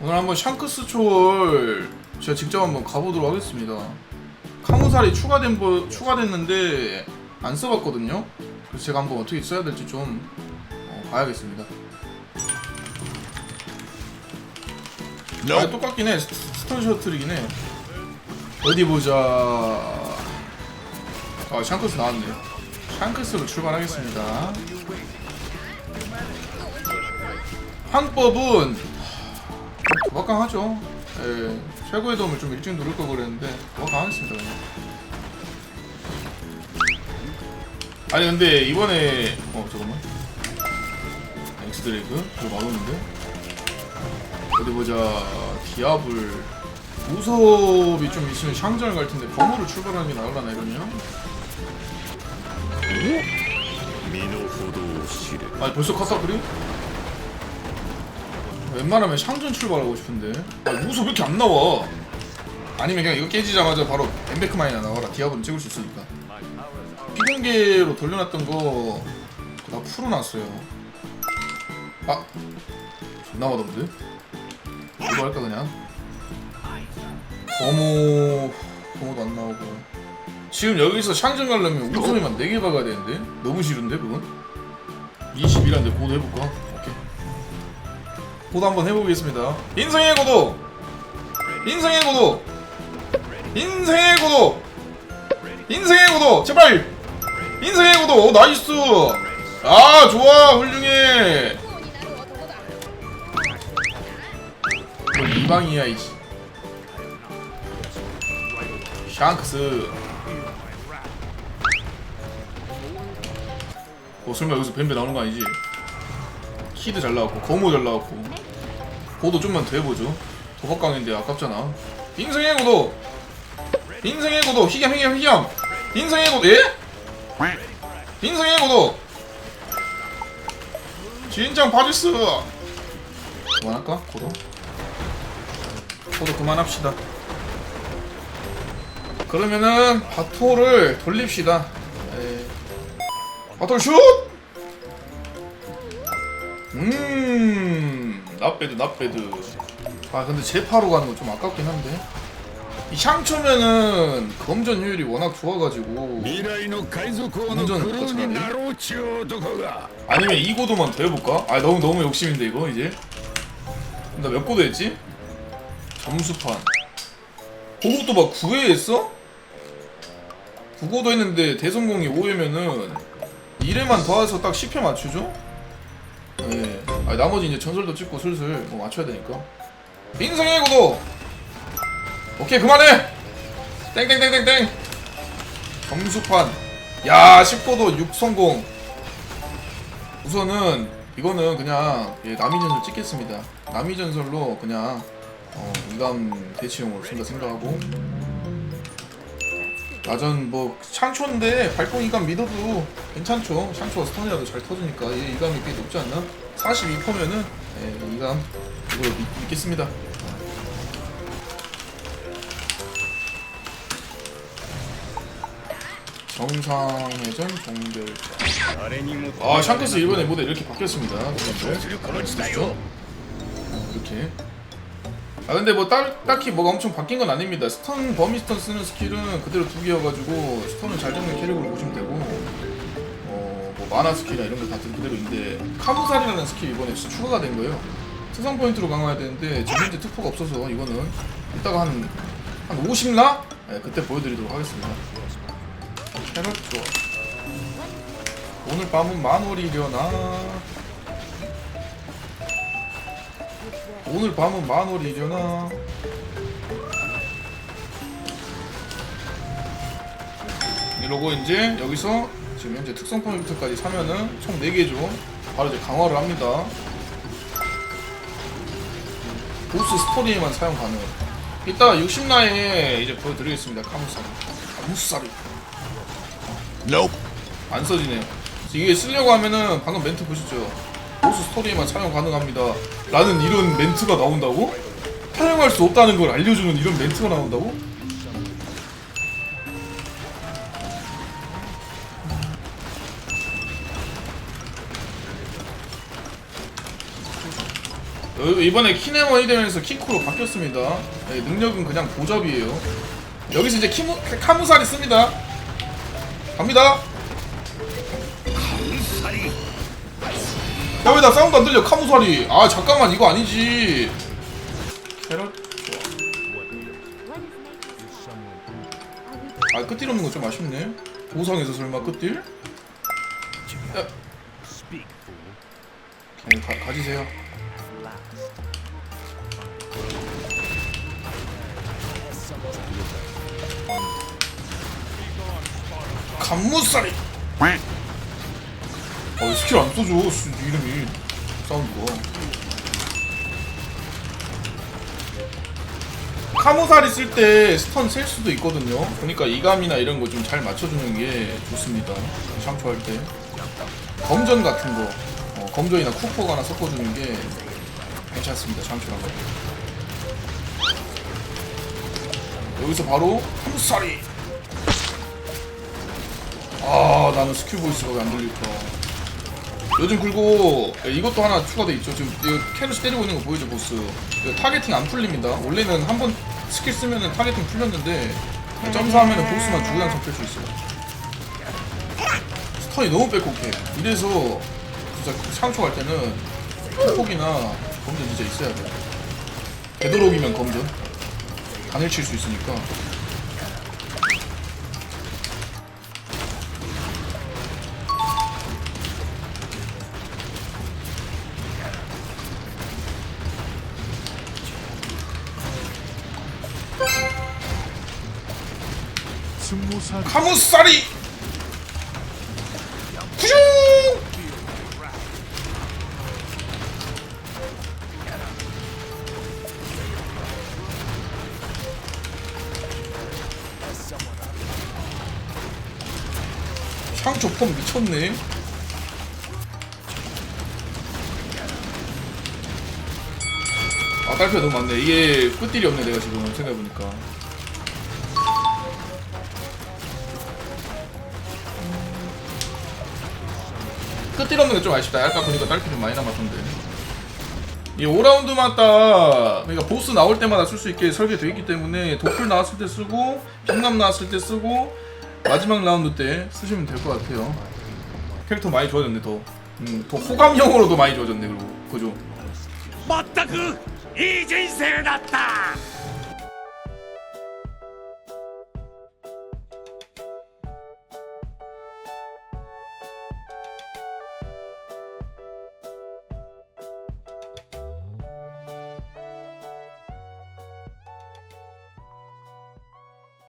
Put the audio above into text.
오늘 한번 샹크스 초월 제가 직접 한번 가보도록 하겠습니다. 카무살이 추가된 거 추가됐는데 안 써봤거든요. 그래서 제가 한번 어떻게 써야 될지 좀 어, 봐야겠습니다. 아, 똑같긴 해. 스- 스톤 셔틀이긴 해. 어디 보자. 아, 샹크스 나왔네. 샹크스로 출발하겠습니다. 황법은 막강하죠. 예, 최고의 도움을 좀 일찍 누를 걸 그랬는데 막강하겠습니다. 그냥. 아니 근데 이번에 어 잠깐만 엑스드레이크 이거 막았는데 어디 보자 디아블 우섭이 좀 있으면 샹절 갈 텐데 범으로 출발하는 게 나을라나 이러면 아니 벌써 컸어 그리? 웬만하면 샹전 출발하고 싶은데. 아 우섭 왜 이렇게 안 나와. 아니면 그냥 이거 깨지자마자 바로 엠베크마이나 나와라. 디아블은 찍을 수 있으니까. 피공개로 돌려놨던 거 나 풀어놨어요. 아 존나 맛없는데? 이거 할까 그냥? 거모 거모도 안 나오고. 지금 여기서 샹전 가려면 우소리만 4개 박아야 되는데? 너무 싫은데 그건? 21인데 고도 해볼까? 고도 한번 해보겠습니다. 인생의 고도 인생의 고도 인생의 고도 인생의 고도 제발! 인생의 고도 오, 나이스! 아 좋아 훌륭해! 뭐 이방이야 이씨 샹크스. 어 설마 여기서 뱀배 나오는 거 아니지? 키드 잘 나왔고 거모 잘 나왔고. 고도 좀만 더 해보죠. 도박강인데 아깝잖아. 인생의 고도! 인생의 고도! 희겸 희겸 희겸! 인생의 고도! 예? 인생의 고도! 진짜 바지스! 그만할까? 고도? 고도 그만합시다. 그러면은 바토를 돌립시다. 에... 바토 슛! 음, 낫배드, 낫배드. 아, 근데 제파로 가는 거 좀 아깝긴 한데. 이 샹초면은 검전 효율이 워낙 좋아가지고. 未来の海賊王のクルーになろうちゅう男が 아니면 이 고도만 더 해볼까? 아, 너무, 너무 욕심인데, 이거, 이제. 나 몇 고도 했지? 점수판. 고국도 막 9회 했어? 9고도 했는데 대성공이 5회면은 1회만 더 해서 딱 10회 맞추죠? 네. 아, 나머지 이제 전설도 찍고 슬슬 뭐 맞춰야 되니까. 인생의 고도! 오케이, 그만해! 땡땡땡땡땡! 점수판. 야, 10고도 6 성공. 우선은 이거는 그냥 예, 남이 전설 찍겠습니다. 남이 전설로 그냥 어, 이감 대치용으로 쓴다 생각하고 아, 나전 뭐 샹초인데 발뽕이감 믿어도 괜찮죠. 샹초가 스턴이라도 잘 터지니까 얘 이감이 꽤 높지 않나? 42%면은 예, 이감 이거 믿, 믿겠습니다. 정상 회전 종결. 아 샹크스 이번에 모델 이렇게 바뀌었습니다. 여러분들 아, 이렇게. 아 근데 뭐 따, 딱히 뭐가 엄청 바뀐 건 아닙니다. 스턴 버미 스턴 쓰는 스킬은 그대로 두 개여가지고 스턴을 잘 잡는 캐릭으로 보시면 되고 어뭐 마나 스킬이나 이런 거다 그대로인데 카무살이라는 스킬 이번에 추가가 된 거예요. 특성 포인트로 강화해야 되는데 지금 현재 특포가 없어서 이거는 이따가 한 한 50나? 네, 그때 보여드리도록 하겠습니다. 캐럿 좋아. 오늘 밤은 만월이려나? 오늘 밤은 만월이려나? 이러고 이제 여기서 지금 현재 특성 포인트까지 사면은 총 4개죠. 바로 이제 강화를 합니다. 보스 스토리에만 사용 가능. 이따 60라에 이제 보여드리겠습니다. 카무사리. 카무사리. Nope 안 써지네요. 이게 쓰려고 하면은 방금 멘트 보셨죠? 보스 스토리에만 사용 가능합니다. 라는 이런 멘트가 나온다고? 사용할 수 없다는 걸 알려주는 이런 멘트가 나온다고? 어, 이번에 키네머이 되면서 키코로 바뀌었습니다. 네, 능력은 그냥 보잡이에요. 여기서 이제 키무, 카무사리 씁니다. 갑니다. 야, 왜 나 사운드 안 들려? 카무사리. 아, 잠깐만, 이거 아니지. 캐럿, 좋아. 아, 끝딜 없는 거 좀 아쉽네. 보상에서 설마 끝딜? 야. 그냥 가, 가지세요. 감무살이. 어 스킬 안 써줘 씨, 이름이 사운드가. 카모살이 쓸 때 스턴 셀 수도 있거든요. 그러니까 이감이나 이런 거 좀 잘 맞춰주는 게 좋습니다. 샴푸 할 때. 검전 같은 거, 어, 검전이나 쿠퍼가 하나 섞어주는 게 괜찮습니다. 샴푸랑 거. 여기서 바로 카모살이. 아 나는 스킬 보이스가 왜 안 들릴까 요즘 그리고 이것도 하나 추가돼 있죠. 지금 이거 캐럿이 때리고 있는 거 보이죠 보스? 이거 타겟팅 안 풀립니다. 원래는 한 번 스킬 쓰면은 타겟팅 풀렸는데 점사하면은 보스만 주구장창 펼수 있어요. 스턴이 너무 빼곡해. 이래서 진짜 상초 갈 때는 폭폭이나 검전 진짜 있어야 돼. 되도록이면 검전. 단일 칠 수 있으니까 카무사리! 구슈 향초폼 미쳤네. 아 딸피가 너무 많네. 이게 끝딜이 없네 내가 지금 생각해보니까 끝일 없는 게 좀 아쉽다. 아까 보니까 그러니까 딸피 좀 많이 남았던데. 이 5라운드마다 그러니까 보스 나올 때마다 쓸 수 있게 설계되어 있기 때문에 도플 나왔을 때 쓰고 킹남 나왔을 때 쓰고 마지막 라운드 때 쓰시면 될 것 같아요. 캐릭터 많이 좋아졌네 더. 음, 더 호감형으로도 많이 좋아졌네 그리고 그죠. 맞다 그이 인생 났다.